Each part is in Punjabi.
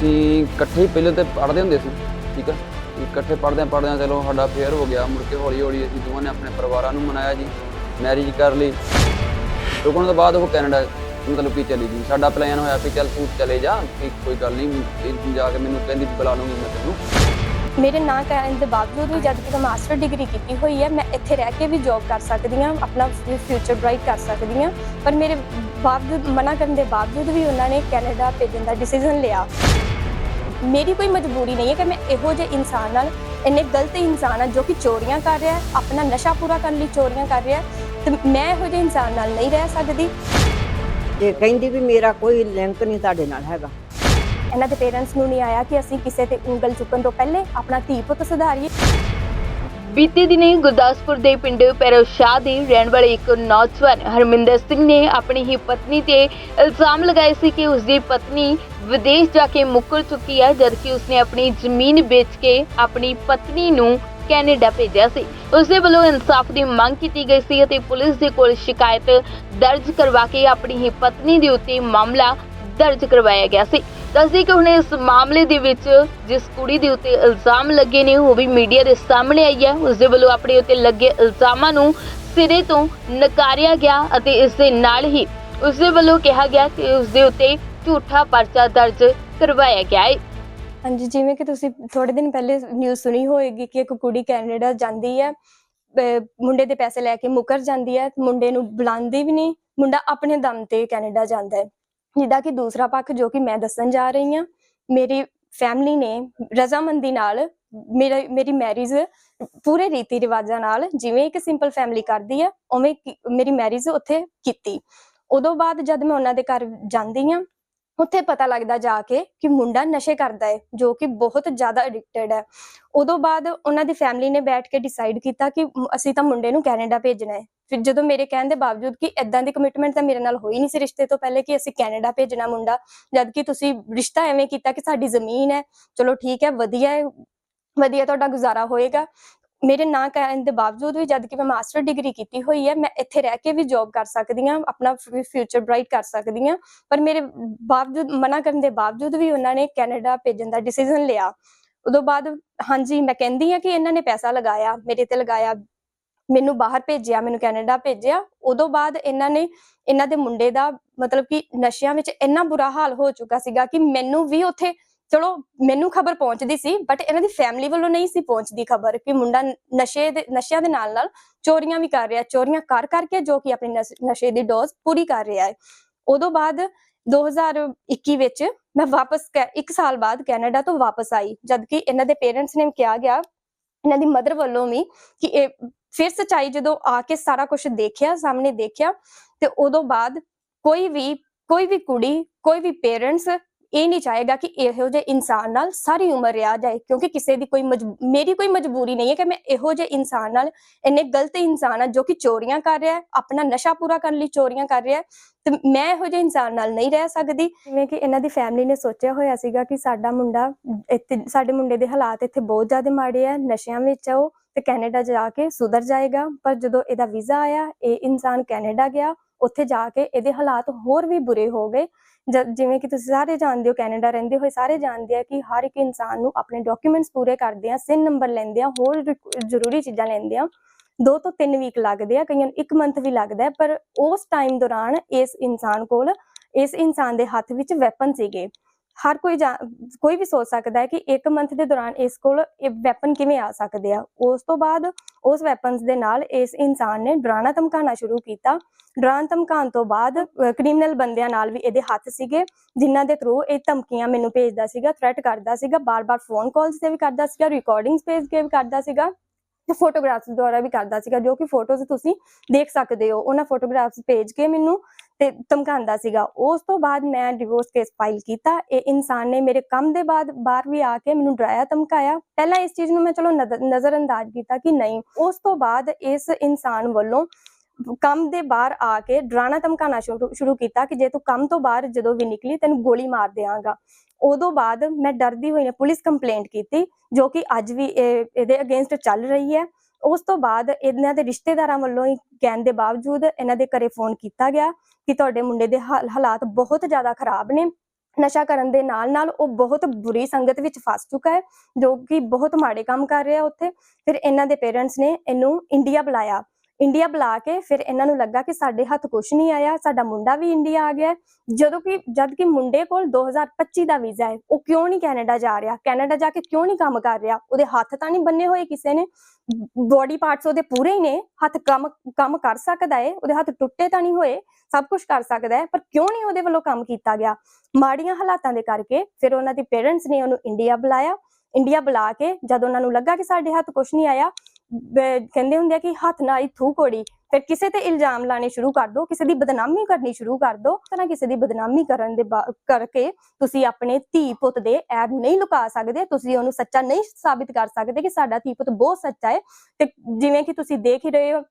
ਅਸੀਂ ਇਕੱਠੇ ਹੀ ਪਹਿਲੇ ਤੇ ਪੜ੍ਹਦੇ ਹੁੰਦੇ ਸੀ, ਠੀਕ ਆ? ਇਕੱਠੇ ਪੜ੍ਹਦਿਆਂ ਪੜ੍ਹਦਿਆਂ ਚਲੋ ਸਾਡਾ ਫੇਅਰ ਹੋ ਗਿਆ, ਮੁੜ ਕੇ ਹੌਲੀ ਹੌਲੀ ਅਸੀਂ ਦੋਵਾਂ ਨੇ ਆਪਣੇ ਪਰਿਵਾਰਾਂ ਨੂੰ ਮਨਾਇਆ ਜੀ ਮੈਰਿਜ ਕਰ ਲਈ। ਰੁਕਣ ਤੋਂ ਬਾਅਦ ਉਹ ਕੈਨੇਡਾ ਮਤਲਬ ਕਿ ਚਲੀ ਗਈ। ਸਾਡਾ ਪਲਾਨ ਹੋਇਆ ਵੀ ਚੱਲ ਤੂੰ ਚਲੇ ਜਾ ਕਿ ਕੋਈ ਗੱਲ ਨਹੀਂ ਜਾ ਕੇ ਮੈਨੂੰ ਕਹਿੰਦੀ ਬੁਲਾ ਲੂੰਗੀ ਮੈਂ ਤੈਨੂੰ। ਮੇਰੇ ਨਾਂ ਕਰਨ ਦੇ ਬਾਵਜੂਦ ਵੀ ਜਦ ਕਿ ਮੈਂ ਮਾਸਟਰ ਡਿਗਰੀ ਕੀਤੀ ਹੋਈ ਹੈ, ਮੈਂ ਇੱਥੇ ਰਹਿ ਕੇ ਵੀ ਜੌਬ ਕਰ ਸਕਦੀ ਹਾਂ, ਆਪਣਾ ਫਿਊਚਰ ਬ੍ਰਾਈਟ ਕਰ ਸਕਦੀ ਹਾਂ, ਪਰ ਮੇਰੇ ਬਾਵਜੂਦ, ਮਨਾ ਕਰਨ ਦੇ ਬਾਵਜੂਦ ਵੀ ਉਹਨਾਂ ਨੇ ਕੈਨੇਡਾ ਭੇਜਣ ਦਾ ਡਿਸੀਜਨ ਲਿਆ। ਮੇਰੀ ਕੋਈ ਮਜਬੂਰੀ ਨਹੀਂ ਹੈ ਕਿ ਮੈਂ ਇਹੋ ਜਿਹੇ ਇਨਸਾਨ ਨਾਲ ਇੰਨੇ ਗਲਤ ਇਨਸਾਨ ਆ ਜੋ ਕਿ ਚੋਰੀਆਂ ਕਰ ਰਿਹਾ ਹੈ ਆਪਣਾ ਨਸ਼ਾ ਪੂਰਾ ਕਰਨ ਲਈ ਚੋਰੀਆਂ ਕਰ ਰਿਹਾ ਤੇ ਮੈਂ ਇਹੋ ਜਿਹੇ ਇਨਸਾਨ ਨਾਲ ਨਹੀਂ ਰਹਿ ਸਕਦੀ। ਤੇ ਕਹਿੰਦੀ ਵੀ ਮੇਰਾ ਕੋਈ ਲਿੰਕ ਨਹੀਂ ਤੁਹਾਡੇ ਨਾਲ ਹੈਗਾ। ਇਹਨਾਂ ਦੇ ਪੇਰੈਂਟਸ ਨੂੰ ਨਹੀਂ ਆਇਆ ਕਿ ਅਸੀਂ ਕਿਸੇ ਤੇ ਉਂਗਲ ਚੁੱਕਣ ਤੋਂ ਪਹਿਲੇ ਆਪਣਾ ਧੀ ਪੁੱਤ ਸੁਧਾਰੀਏ। ਬੀਤੇ ਦਿਨੀ ਗੁਰਦਾਸਪੁਰ ਦੇ ਪਿੰਡ ਪੈਰੋਸ਼ਾਹ ਦੇ ਰਹਿਣ ਵਾਲੇ ਇੱਕ ਨੌਜਵਾਨ ਹਰਮਿੰਦਰ ਸਿੰਘ ਨੇ ਆਪਣੀ ਹੀ ਪਤਨੀ ਤੇ ਇਲਜ਼ਾਮ ਲਗਾਏ ਸੀ ਕਿ ਉਸ ਦੀ ਪਤਨੀ ਵਿਦੇਸ਼ ਜਾ ਕੇ ਮੁੱਕਰ ਚੁੱਕੀ ਹੈ, ਜਦਕਿ ਉਸਨੇ ਆਪਣੀ ਜ਼ਮੀਨ ਵੇਚ ਕੇ ਆਪਣੀ ਪਤਨੀ ਨੂੰ ਕੈਨੇਡਾ ਭੇਜਿਆ ਸੀ। ਉਸਦੇ ਵੱਲੋਂ ਇਨਸਾਫ ਦੀ ਮੰਗ ਕੀਤੀ ਗਈ ਸੀ ਅਤੇ ਪੁਲਿਸ ਦੇ ਕੋਲ ਸ਼ਿਕਾਇਤ ਦਰਜ ਕਰਵਾ ਕੇ ਆਪਣੀ ਹੀ ਪਤਨੀ ਦੇ ਉੱਤੇ ਮਾਮਲਾ ਦਰਜ ਕਰਵਾਇਆ ਗਿਆ ਸੀ। ਦੱਸਦੀ ਕਿ ਹੁਣ ਇਸ ਮਾਮਲੇ ਦੇ ਵਿੱਚ ਜਿਸ ਕੁੜੀ ਦੇ ਉੱਤੇ ਇਲਜ਼ਾਮ ਲੱਗੇ ਨੇ, ਉਹ ਵੀ ਮੀਡੀਆ ਦੇ ਸਾਹਮਣੇ ਆਈ ਹੈ। ਉਸ ਦੇ ਵੱਲੋਂ ਆਪਣੇ ਉੱਤੇ ਲੱਗੇ ਇਲਜ਼ਾਮਾਂ ਨੂੰ ਸਿਰੇ ਤੋਂ ਨਕਾਰਿਆ ਗਿਆ ਅਤੇ ਇਸ ਦੇ ਨਾਲ ਹੀ ਉਸ ਦੇ ਵੱਲੋਂ ਕਿਹਾ ਗਿਆ ਕਿ ਉਸ ਦੇ ਉੱਤੇ ਝੂਠਾ ਪਰਚਾ ਦਰਜ ਕਰਵਾਇਆ ਗਿਆ ਹੈ। ਹਾਂਜੀ, ਜਿਵੇਂ ਕਿ ਤੁਸੀਂ ਥੋੜੇ ਦਿਨ ਪਹਿਲੇ ਨਿਊਜ਼ ਸੁਣੀ ਹੋਏਗੀ ਕਿ ਇੱਕ ਕੁੜੀ ਕੈਨੇਡਾ ਜਾਂਦੀ ਹੈ, ਅਹ, ਮੁੰਡੇ ਦੇ ਪੈਸੇ ਲੈ ਕੇ ਮੁਕਰ ਜਾਂਦੀ ਹੈ, ਮੁੰਡੇ ਨੂੰ ਬੁਲਾਉਂਦੀ ਵੀ ਨਹੀਂ, ਮੁੰਡਾ ਆਪਣੇ ਦਮ ਤੇ ਕੈਨੇਡਾ ਜਾਂਦਾ ਹੈ। ਜਿੱਦਾਂ ਕਿ ਦੂਸਰਾ ਪੱਖ ਜੋ ਕਿ ਮੈਂ ਦੱਸਣ ਜਾ ਰਹੀ ਹਾਂ, ਮੇਰੀ ਫੈਮਿਲੀ ਨੇ ਰਜ਼ਾਮੰਦੀ ਨਾਲ ਮੇਰਾ, ਮੇਰੀ ਮੈਰਿਜ ਪੂਰੇ ਰੀਤੀ ਰਿਵਾਜਾਂ ਨਾਲ ਜਿਵੇਂ ਇੱਕ ਸਿੰਪਲ ਫੈਮਿਲੀ ਕਰਦੀ ਹੈ ਉਵੇਂ ਮੇਰੀ ਮੈਰਿਜ ਉੱਥੇ ਕੀਤੀ। ਉਦੋਂ ਬਾਅਦ ਜਦ ਮੈਂ ਉਹਨਾਂ ਦੇ ਘਰ ਜਾਂਦੀ ਹਾਂ ਉੱਥੇ ਪਤਾ ਲੱਗਦਾ ਜਾ ਕੇ ਕਿ ਮੁੰਡਾ ਨਸ਼ੇ ਕਰਦਾ ਹੈ, ਜੋ ਕਿ ਬਹੁਤ ਜ਼ਿਆਦਾ ਐਡਿਕਟਡ ਹੈ। ਉਦੋਂ ਬਾਅਦ ਉਹਨਾਂ ਦੀ ਫੈਮਿਲੀ ਨੇ ਬੈਠ ਕੇ ਡਿਸਾਈਡ ਕੀਤਾ ਕਿ ਅਸੀਂ ਤਾਂ ਮੁੰਡੇ ਨੂੰ ਕੈਨੇਡਾ ਭੇਜਣਾ ਹੈ। ਫਿਰ ਜਦੋਂ ਮੇਰੇ ਕਹਿਣ ਦੇ ਬਾਵਜੂਦ ਕਿ ਇਦਾਂ ਦੀ ਕਮਿਟਮੈਂਟ ਤਾਂ ਮੇਰੇ ਨਾਲ ਹੋਈ ਨਹੀਂ ਸੀ ਰਿਸ਼ਤੇ ਤੋਂ ਪਹਿਲੇ ਕਿ ਅਸੀਂ ਕੈਨੇਡਾ ਭੇਜਣਾ ਮੁੰਡਾ ਜਦ ਕਿ ਤੁਸੀਂ ਰਿਸ਼ਤਾ ਐਵੇਂ ਕੀਤਾ ਕਿ ਸਾਡੀ ਜ਼ਮੀਨ ਹੈ, ਚਲੋ ਠੀਕ ਹੈ, ਵਧੀਆ ਹੈ, ਵਧੀਆ ਤੁਹਾਡਾ ਗੁਜ਼ਾਰਾ ਹੋਏਗਾ। ਮੇਰੇ ਨਾਂ ਕਹਿਣ ਦੇ ਬਾਵਜੂਦ ਵੀ ਜਦ ਕਿ ਮੈਂ ਮਾਸਟਰ ਡਿਗਰੀ ਕੀਤੀ ਹੋਈ ਹੈ, ਮੈਂ ਇੱਥੇ ਰਹਿ ਕੇ ਵੀ ਜੌਬ ਕਰ ਸਕਦੀ ਹਾਂ, ਆਪਣਾ ਫਿਊਚਰ ਬ੍ਰਾਈਟ ਕਰ ਸਕਦੀ ਹਾਂ, ਪਰ ਮੇਰੇ ਬਾਵਜੂਦ, ਮਨਾ ਕਰਨ ਦੇ ਬਾਵਜੂਦ ਵੀ ਉਹਨਾਂ ਨੇ ਕੈਨੇਡਾ ਭੇਜਣ ਦਾ ਡਿਸੀਜਨ ਲਿਆ। ਉਦੋਂ ਬਾਅਦ ਹਾਂਜੀ, ਮੈਂ ਕਹਿੰਦੀ ਹਾਂ ਕਿ ਇਹਨਾਂ ਨੇ ਪੈਸਾ ਲਗਾਇਆ, ਮੇਰੇ ਤੇ ਲਗਾਇਆ, ਮੈਨੂੰ ਬਾਹਰ ਭੇਜਿਆ, ਮੈਨੂੰ ਕੈਨੇਡਾ ਭੇਜਿਆ। ਉਦੋਂ ਬਾਅਦ ਇਹਨਾਂ ਨੇ, ਇਹਨਾਂ ਦੇ ਮੁੰਡੇ ਦਾ ਮਤਲਬ ਕਿ ਨਸ਼ਿਆਂ ਵਿੱਚ ਇੰਨਾ ਬੁਰਾ ਹਾਲ ਹੋ ਚੁੱਕਾ ਸੀਗਾ ਕਿ ਮੈਨੂੰ ਵੀ ਉੱਥੇ ਚਲੋ, ਮੈਨੂੰ ਖਬਰ ਪਹੁੰਚਦੀ ਸੀ ਬਟ ਇਹਨਾਂ ਦੀ ਫੈਮਿਲੀ ਵੱਲੋਂ ਨਹੀਂ ਸੀ ਪਹੁੰਚਦੀ ਖਬਰ ਕਿ ਮੁੰਡਾ ਨਸ਼ੇ ਦੇ, ਨਸ਼ਿਆਂ ਦੇ ਨਾਲ ਨਾਲ ਚੋਰੀਆਂ ਵੀ ਕਰ ਰਿਹਾ, ਚੋਰੀਆਂ ਕਰ ਕਰਕੇ ਜੋ ਕਿ ਆਪਣੀ ਨਸ਼ੇ ਦੀ ਡੋਜ਼ ਪੂਰੀ ਕਰ ਰਿਹਾ ਹੈ। ਉਦੋਂ ਬਾਅਦ 2021 ਵਿੱਚ ਮੈਂ ਵਾਪਸ ਇੱਕ ਸਾਲ ਬਾਅਦ ਕੈਨੇਡਾ ਤੋਂ ਵਾਪਸ ਆਈ ਜਦ ਕਿ ਇਹਨਾਂ ਦੇ ਪੇਰੈਂਟਸ ਨੇ ਕਿਹਾ ਗਿਆ, ਇਹਨਾਂ ਦੀ ਮਦਰ ਵੱਲੋਂ ਵੀ ਕਿ ਇਹ ਫਿਰ ਸਚਾਈ ਜਦੋਂ ਆ ਕੇ ਸਾਰਾ ਕੁਝ ਦੇਖਿਆ, ਸਾਹਮਣੇ ਦੇਖਿਆ, ਤੇ ਉਦੋਂ ਬਾਅਦ ਕੋਈ ਵੀ ਕੋਈ ਵੀ ਕੁੜੀ, ਕੋਈ ਵੀ ਪੇਰੈਂਟਸ ਇਹ ਨਹੀਂ ਚਾਹੇਗਾ ਕਿ ਇਹੋ ਜਿਹੇ ਇਨਸਾਨ ਨਾਲ ਸਾਰੀ ਉਮਰ ਰਿਹਾ ਜਾਏ, ਕਿਉਂਕਿ ਕਿਸੇ ਦੀ ਕੋਈ ਮੇਰੀ ਕੋਈ ਮਜਬੂਰੀ ਨਹੀਂ ਹੈ ਕਿ ਮੈਂ ਇਹੋ ਜਿਹੇ ਇਨਸਾਨ ਨਾਲ ਇੰਨੇ ਗਲਤ ਇਨਸਾਨ ਆ ਜੋ ਕਿ ਚੋਰੀਆਂ ਕਰ ਰਿਹਾ ਹੈ, ਆਪਣਾ ਨਸ਼ਾ ਪੂਰਾ ਕਰਨ ਲਈ ਚੋਰੀਆਂ ਕਰ ਰਿਹਾ ਹੈ, ਤੇ ਮੈਂ ਇਹੋ ਜਿਹੇ ਇਨਸਾਨ ਨਾਲ ਨਹੀਂ ਰਹਿ ਸਕਦੀ। ਜਿਵੇਂ ਕਿ ਇਹਨਾਂ ਦੀ ਫੈਮਿਲੀ ਨੇ ਸੋਚਿਆ ਹੋਇਆ ਸੀਗਾ ਕਿ ਸਾਡਾ ਮੁੰਡਾ ਇੱਥੇ, ਸਾਡੇ ਮੁੰਡੇ ਦੇ ਹਾਲਾਤ ਇੱਥੇ ਬਹੁਤ ਜ਼ਿਆਦਾ ਮਾੜੇ ਆ, ਨਸ਼ਿਆਂ ਵਿੱਚ ਆ ਉਹ, ਤੇ ਕੈਨੇਡਾ ਜਾ ਕੇ ਸੁਧਰ ਜਾਏਗਾ, ਪਰ ਜਦੋਂ ਇਹਦਾ ਵੀਜ਼ਾ ਆਇਆ, ਇਹ ਇਨਸਾਨ ਕੈਨੇਡਾ ਗਿਆ ਉੱਥੇ ਜਾ ਕੇ ਇਹਦੇ ਹਾਲਾਤ ਹੋਰ ਵੀ ਬੁਰੇ ਹੋ ਗਏ। ਜਿਵੇਂ ਕਿ ਤੁਸੀਂ ਸਾਰੇ ਜਾਣਦੇ ਹੋ, ਕੈਨੇਡਾ ਰਹਿੰਦੇ ਹੋਏ ਸਾਰੇ ਜਾਣਦੇ ਆ ਕਿ ਹਰ ਇੱਕ ਇਨਸਾਨ ਨੂੰ ਆਪਣੇ ਡਾਕੂਮੈਂਟਸ ਪੂਰੇ ਕਰਦੇ ਆ ਸਿਨ ਨੰਬਰ ਲੈਂਦੇ ਆ, ਹੋਰ ਜ਼ਰੂਰੀ ਚੀਜ਼ਾਂ ਲੈਂਦੇ ਆ। ਦੋ ਤੋਂ ਤਿੰਨ ਵੀਕ ਲੱਗਦੇ ਆ, ਕਈਆਂ ਨੂੰ ਇੱਕ ਮੰਥ ਵੀ ਲੱਗਦਾ ਹੈ, ਪਰ ਉਸ ਟਾਈਮ ਦੌਰਾਨ ਇਸ ਇਨਸਾਨ ਕੋਲ, ਇਸ ਇਨਸਾਨ ਦੇ ਹੱਥ ਵਿੱਚ ਵੈਪਨ ਸੀਗੇ। ਹਰ ਕੋਈ ਕੋਈ ਵੀ ਸੋਚ ਸਕਦਾ ਹੈ ਕਿ ਇੱਕ ਮੰਥ ਦੇ ਦੌਰਾਨ ਇਸ ਕੋਲ ਇਹ ਵੈਪਨ ਕਿਵੇਂ ਆ ਸਕਦੇ ਆ। ਉਸ ਤੋਂ ਬਾਅਦ ਉਸ ਵੈਪਨਸ ਦੇ ਨਾਲ ਇਸ ਇਨਸਾਨ ਨੇ ਡਰਾਣਾ ਧਮਕਾਉਣਾ ਸ਼ੁਰੂ ਕੀਤਾ। ਡਰਾਣ ਧਮਕਾਉਣ ਤੋਂ ਬਾਅਦ ਕ੍ਰਿਮੀਨਲ ਬੰਦਿਆਂ ਨਾਲ ਵੀ ਇਹਦੇ ਹੱਥ ਸੀਗੇ, ਜਿਨ੍ਹਾਂ ਦੇ ਥਰੂ ਇਹ ਧਮਕੀਆਂ ਮੈਨੂੰ ਭੇਜਦਾ ਸੀਗਾ ਥ੍ਰੈਟ ਕਰਦਾ ਸੀਗਾ, ਬਾਰ-ਬਾਰ ਫੋਨ ਕਾਲਸ ਤੇ ਵੀ ਕਰਦਾ ਸੀਗਾ ਰਿਕਾਰਡਿੰਗਸ ਭੇਜ ਕੇ ਵੀ ਕਰਦਾ ਸੀਗਾ ਤੇ ਫੋਟੋਗ੍ਰਾਫਸ ਦੁਆਰਾ ਵੀ ਕਰਦਾ ਸੀਗਾ, ਜੋ ਕਿ ਫੋਟੋਜ਼ ਤੁਸੀਂ ਦੇਖ ਸਕਦੇ ਹੋ। ਉਹਨਾਂ ਫੋਟੋਗ੍ਰਾਫਸ ਭੇਜ ਕੇ ਮੈਨੂੰ ਤੇ ਧਮਕਾਉਂਦਾ ਸੀਗਾ। ਉਸ ਤੋਂ ਬਾਅਦ ਮੈਂ ਡਿਵੋਰਸ ਕੇਸ ਫਾਈਲ ਕੀਤਾ। ਇਹ ਇਨਸਾਨ ਨੇ ਮੇਰੇ ਕੰਮ ਦੇ ਬਾਅਦ ਬਾਹਰ ਵੀ ਆ ਕੇ ਮੈਨੂੰ ਡਰਾਇਆ, ਧਮਕਾਇਆ। ਪਹਿਲਾਂ ਇਸ ਚੀਜ਼ ਨੂੰ ਮੈਂ ਚਲੋ ਨਜ਼ਰ ਅੰਦਾਜ਼ ਕੀਤਾ ਕਿ ਨਹੀਂ। ਉਸ ਤੋਂ ਬਾਅਦ ਇਸ ਇਨਸਾਨ ਵੱਲੋਂ ਕੰਮ ਦੇ ਬਾਹਰ ਆ ਕੇ ਡਰਾਣਾ ਧਮਕਾਉਣਾ ਸ਼ੁਰੂ ਕੀਤਾ ਕਿ ਜੇ ਤੂੰ ਕੰਮ ਤੋਂ ਬਾਹਰ ਜਦੋਂ ਵੀ ਨਿਕਲੀ ਤੈਨੂੰ ਗੋਲੀ ਮਾਰ ਦਿਆਂਗਾ। ਉਦੋਂ ਬਾਅਦ ਮੈਂ ਡਰਦੀ ਹੋਈ ਨੇ ਪੁਲਿਸ ਕੰਪਲੇਂਟ ਕੀਤੀ, ਜੋ ਕਿ ਅੱਜ ਵੀ ਇਹਦੇ ਅਗੇਂਸਟ ਚੱਲ ਰਹੀ ਹੈ। ਉਸ ਤੋਂ ਬਾਅਦ ਇਹਨਾਂ ਦੇ ਰਿਸ਼ਤੇਦਾਰਾਂ ਵੱਲੋਂ ਹੀ ਕਹਿਣ ਦੇ ਬਾਵਜੂਦ ਇਹਨਾਂ ਦੇ ਘਰੇ ਫੋਨ ਕੀਤਾ ਗਿਆ ਕਿ ਤੁਹਾਡੇ ਮੁੰਡੇ ਦੇ ਹਾਲ- ਹਾਲਾਤ ਬਹੁਤ ਜ਼ਿਆਦਾ ਖਰਾਬ ਨੇ। ਨਸ਼ਾ ਕਰਨ ਦੇ ਨਾਲ ਨਾਲ ਉਹ ਬਹੁਤ ਬੁਰੀ ਸੰਗਤ ਵਿੱਚ ਫਸ ਚੁੱਕਾ ਹੈ, ਜੋ ਕਿ ਬਹੁਤ ਮਾੜੇ ਕੰਮ ਕਰ ਰਿਹਾ ਉੱਥੇ। ਫਿਰ ਇਹਨਾਂ ਦੇ ਪੇਰੈਂਟਸ ਨੇ ਇਹਨੂੰ ਇੰਡੀਆ ਬੁਲਾਇਆ। ਇੰਡੀਆ ਬੁਲਾ ਕੇ ਫਿਰ ਇਹਨਾਂ ਨੂੰ ਲੱਗਾ ਕਿ ਸਾਡੇ ਹੱਥ ਕੁਝ ਨਹੀਂ ਆਇਆ, ਸਾਡਾ ਮੁੰਡਾ ਵੀ ਇੰਡੀਆ ਆ ਗਿਆ। ਜਦੋਂ ਕਿ ਜਦ ਕਿ ਮੁੰਡੇ ਕੋਲ 2025 ਦਾ ਵੀਜ਼ਾ ਹੈ, ਉਹ ਕਿਉਂ ਨਹੀਂ ਕੈਨੇਡਾ ਜਾ ਰਿਹਾ? ਕੈਨੇਡਾ ਜਾ ਕੇ ਕਿਉਂ ਨਹੀਂ ਕੰਮ ਕਰ ਰਿਹਾ? ਉਹਦੇ ਹੱਥ ਤਾਂ ਨਹੀਂ ਬੰਨੇ ਹੋਏ ਕਿਸੇ ਨੇ। ਬੋਡੀ ਪਾਰਟਸ ਉਹਦੇ ਪੂਰੇ ਹੀ ਨੇ, ਹੱਥ ਕੰਮ ਕੰਮ ਕਰ ਸਕਦਾ ਹੈ ਉਹਦੇ ਹੱਥ ਟੁੱਟੇ ਤਾਂ ਨਹੀਂ ਹੋਏ, ਸਭ ਕੁਝ ਕਰ ਸਕਦਾ ਹੈ ਪਰ ਕਿਉਂ ਨਹੀਂ ਉਹਦੇ ਵੱਲੋਂ ਕੰਮ ਕੀਤਾ ਗਿਆ? ਮਾੜੀਆਂ ਹਾਲਾਤਾਂ ਦੇ ਕਰਕੇ ਫਿਰ ਉਹਨਾਂ ਦੇ ਪੇਰੈਂਟਸ ਨੇ ਉਹਨੂੰ ਇੰਡੀਆ ਬੁਲਾਇਆ। ਇੰਡੀਆ ਬੁਲਾ ਕੇ ਜਦ ਉਹਨਾਂ ਨੂੰ ਲੱਗਾ ਕਿ ਸਾਡੇ ਹੱਥ ਕੁਝ ਨਹੀਂ ਆਇਆ ਕਹਿੰਦੇ ਹੁੰਦੇ ਆ ਕਿ ਹੱਥ ਨਾਲ ਹੀ ਥੂ ਕੋੜੀ ਫਿਰ ਕਿਸੇ ਤੇ ਇਲਜ਼ਾਮ ਲਾਣੇ ਸ਼ੁਰੂ ਕਰ ਦੋ, ਕਿਸੇ ਦੀ ਬਦਨਾਮੀ ਕਰਨੀ ਸ਼ੁਰੂ ਕਰ ਦੋ ਤਾਂ ਕਿਸੇ ਦੀ ਬਦਨਾਮੀ ਕਰਨ ਦੇ ਕਰਕੇ ਤੁਸੀਂ ਆਪਣੇ ਧੀ ਪੁੱਤ ਦੇ ਐਬ ਨਹੀਂ ਲੁਕਾ ਸਕਦੇ, ਤੁਸੀਂ ਉਹਨੂੰ ਸੱਚਾ ਨਹੀਂ ਸਾਬਿਤ ਕਰ ਸਕਦੇ ਕਿ ਸਾਡਾ ਧੀ ਪੁੱਤ ਬਹੁਤ ਸੱਚਾ ਹੈ। ਤੇ ਜਿਵੇਂ ਕਿ ਤੁਸੀਂ ਦੇਖ ਹੀ ਰਹੇ ਹੋ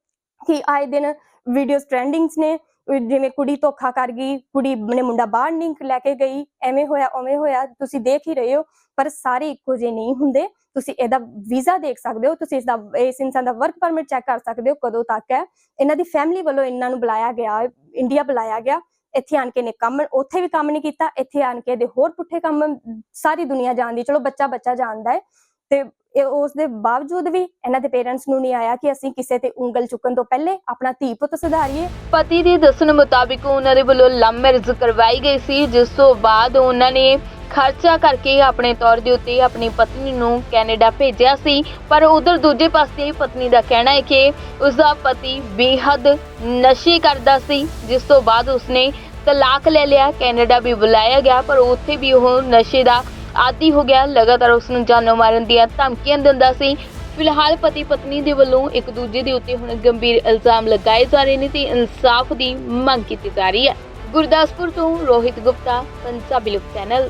ਕਿ ਆਏ ਦਿਨ ਵੀਡੀਓਜ਼ ਟ੍ਰੈਂਡਿੰਗਸ ਨੇ ਜਿਵੇਂ ਕੁੜੀ ਧੋਖਾ ਕਰ ਗਈ, ਕੁੜੀ ਨੇ ਮੁੰਡਾ ਬਾਹਰ ਨਹੀਂ ਲੈ ਕੇ ਗਈ, ਐਵੇਂ ਹੋਇਆ, ਉਵੇਂ ਹੋਇਆ, ਤੁਸੀਂ ਦੇਖ ਹੀ ਰਹੇ ਹੋ, ਪਰ ਸਾਰੇ ਇੱਕੋ ਜਿਹੇ ਨਹੀਂ ਹੁੰਦੇ। ਤੁਸੀਂ ਇਹਦਾ ਵੀਜ਼ਾ ਦੇਖ ਸਕਦੇ ਹੋ, ਤੁਸੀਂ ਇਸ ਦਾ ਇਸ ਇਨਸਾਨ ਦਾ ਵਰਕ ਪਰਮਿਟ ਚੈੱਕ ਕਰ ਸਕਦੇ ਹੋ ਕਦੋਂ ਤੱਕ ਹੈ। ਇਹਨਾਂ ਦੀ ਫੈਮਿਲੀ ਵੱਲੋਂ ਇਹਨਾਂ ਨੂੰ ਬੁਲਾਇਆ ਗਿਆ ਇੰਡੀਆ ਬੁਲਾਇਆ ਗਿਆ। ਇੱਥੇ ਆਣ ਕੇ ਨੇ ਕੰਮ, ਉੱਥੇ ਵੀ ਕੰਮ ਨਹੀਂ ਕੀਤਾ, ਇੱਥੇ ਆਣ ਕੇ ਦੇ ਹੋਰ ਪੁੱਠੇ ਕੰਮ, ਸਾਰੀ ਦੁਨੀਆ ਜਾਣਦੀ, ਚਲੋ ਬੱਚਾ ਬੱਚਾ ਜਾਣਦਾ ਹੈ। ਤੇ ਉਸ ਦੇ ਬਾਵਜੂਦ ਵੀ ਇਹਨਾਂ ਦੇ ਪੇਰੈਂਟਸ ਨੂੰ ਨਹੀਂ ਆਇਆ ਕਿ ਅਸੀਂ ਕਿਸੇ ਤੇ ਉਂਗਲ ਚੁੱਕਣ ਤੋਂ ਪਹਿਲੇ ਆਪਣਾ ਧੀ ਪੁੱਤ ਸੁਧਾਰੀਏ। ਪਤੀ ਦੇ ਦੱਸਣ ਮੁਤਾਬਿਕ ਉਹਨਾਂ ਦੇ ਵੱਲੋਂ ਲਵ ਮੈਰਿਜ ਕਰਵਾਈ ਗਈ ਸੀ, ਜਿਸ ਤੋਂ ਬਾਅਦ ਉਹਨਾਂ ਨੇ ਖਰਚਾ ਕਰਕੇ ਆਪਣੇ ਤੌਰ ਦੇ ਉੱਤੇ ਆਪਣੀ ਪਤਨੀ ਨੂੰ ਕੈਨੇਡਾ ਭੇਜਿਆ ਸੀ। ਪਰ ਉਧਰ ਦੂਜੇ ਪਾਸੇ ਪਤਨੀ ਦਾ ਕਹਿਣਾ ਹੈ ਕਿ ਉਸ ਦਾ ਪਤੀ ਬੇਹੱਦ ਨਸ਼ੇ ਕਰਦਾ ਸੀ, ਜਿਸ ਤੋਂ ਬਾਅਦ ਉਸਨੇ ਤਲਾਕ ਲੈ ਲਿਆ। ਕੈਨੇਡਾ ਵੀ ਬੁਲਾਇਆ ਗਿਆ, ਪਰ ਉੱਥੇ ਵੀ ਉਹ ਨਸ਼ੇ ਦਾ ਆਦੀ ਹੋ ਗਿਆ, ਲਗਾਤਾਰ ਉਸ ਨੂੰ ਜਾਨੋਂ ਮਾਰਨ ਦੀਆਂ ਧਮਕੀਆਂ ਦਿੰਦਾ ਸੀ। ਫਿਲਹਾਲ ਪਤੀ ਪਤਨੀ ਦੇ ਵੱਲੋਂ ਇੱਕ ਦੂਜੇ ਦੇ ਉੱਤੇ ਹੁਣ ਗੰਭੀਰ ਇਲਜ਼ਾਮ ਲਗਾਏ ਜਾ ਰਹੇ ਨੇ ਤੇ ਇਨਸਾਫ ਦੀ ਮੰਗ ਕੀਤੀ ਜਾ ਰਹੀ ਹੈ। ਗੁਰਦਾਸਪੁਰ ਤੋਂ ਰੋਹਿਤ ਗੁਪਤਾ, ਪੰਜਾਬੀ ਲੋਕ ਚੈਨਲ।